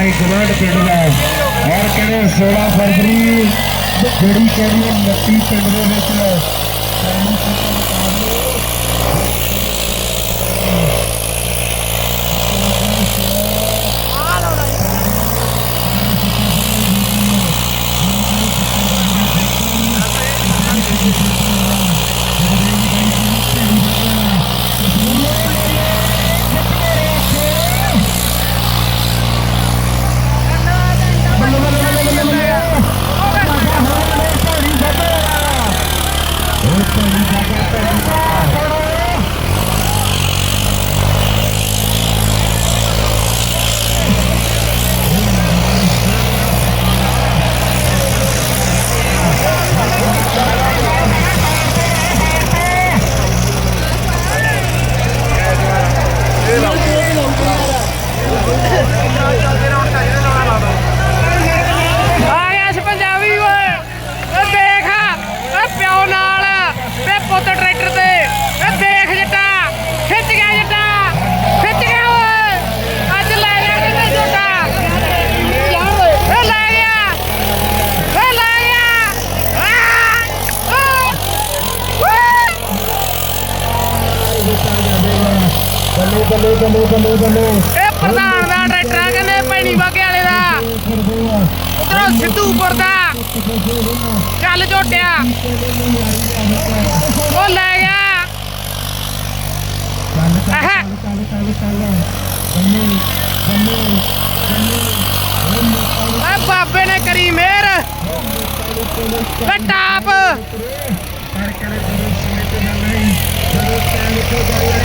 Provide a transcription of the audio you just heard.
ਹੈ ਗਵਾਂਡ ਪਿੰਡ ਦਾ ਔਰ ਕਹਿੰਦੇ 16 ਫਰਵਰੀ ਜਿਹੜੀ ਕਹਿੰਦੀ 29 ਪਿੰਡ ਦੇ ਵਿੱਚ ਆ ਬੱਲੇ ਬੱਲੇ ਬੱਲੇ ਬੱਲੇ ਇਹ ਪ੍ਰਧਾਨ ਦਾ ਟਰੈਕਟਰ ਆ ਕਹਿੰਦੇ ਪੈਣੀ ਬਾਗੇ ਵਾਲੇ ਦਾ। ਉਧਰੋਂ ਸਿੱਧੂਪੁਰ ਦਾ। ਚੱਲ ਝੋਟਿਆ ਉਹ ਲੈ ਗਿਆ। ਆਹ ਚੱਲ ਚੱਲ ਚੱਲ ਬੱਲੇ ਬੱਲੇ ਏ ਬਾਬੇ ਨੇ ਕਰੀ ਮਿਹਰ ਏ ਟਾਪ। ਪਰ ਕਰੇ ਜਦੋਂ ਸਮੇਂ ਤੇ ਨਹੀਂ ਜਦੋਂ ਟਾਈਮ ਤੇ ਜਾਈ